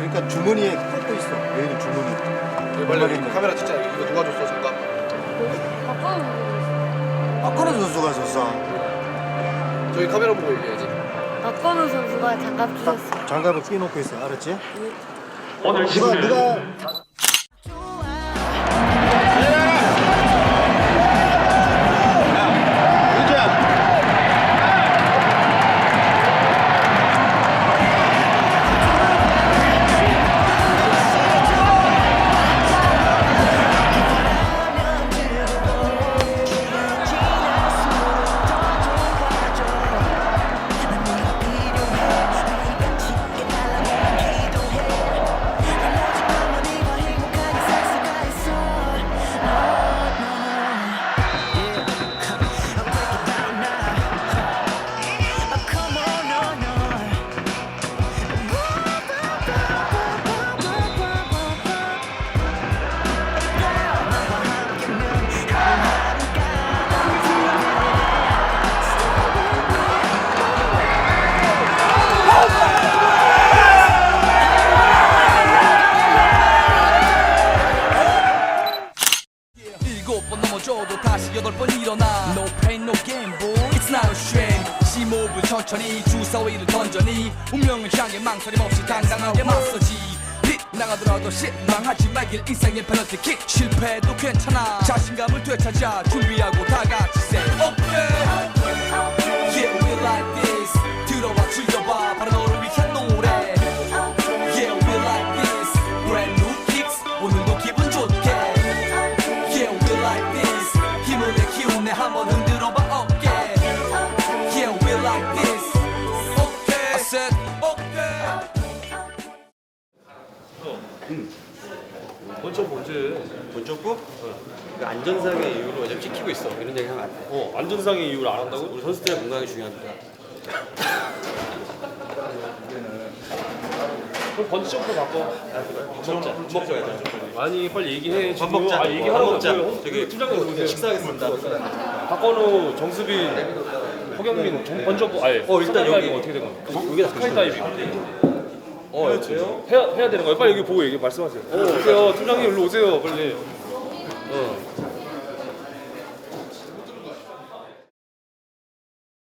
그러니까 주머니에 꽂고 있어. 여기는 주머니. 여기 빨리 여기 카메라 찍자. 이거 누가 줬어 잠깐. 박건우 박건우 선수가 졌어. 저희 카메라 보고 얘기해야지. 박건우 선수가 장갑 주셨어. 장갑을 끼놓고 있어. 알았지? 오늘 누가 누가 번 넘어져도 다시 여덟 번 일어나. No pain no gain boy. It's not a shame. 심호흡을 천천히 주사 위를 던져니 운명을 향해 망설임 없이 당당하게 맞서지. 빗나가더라도 실망하지 말길 인생의 페널티킥 실패해도 괜찮아. 자신감을 되찾아 준비하고 다 같이 say okay. Yeah we like this Okay. I said okay. 본점 언제? 본점국? 그 안전상의 이유로 어차피 찍히고 있어. 이런 얘기 하면 안 돼. 어 안전상의 이유를 안 한다고? 우리 선수들의 건강이 중요합니다. 그럼 번지점프 바꿔. 밥 먹자. 밥 먹자. 아니 빨리 얘기해. 밥 지금. 먹자. 아 얘기하라고 저기 팀장님 오세요. 식사하겠습니다. 박건우, 정수빈, 허경민, 정 번점프. 아니. 어, 일단 여기. 어떻게 된 겁니까? 여기다 스카이 다이빙. 어, 해요? 해야 해야 되는 거예요? 빨리 여기 보고 얘기 말씀하세요. 어, 오세요. 팀장님 일로 오세요. 빨리. 어.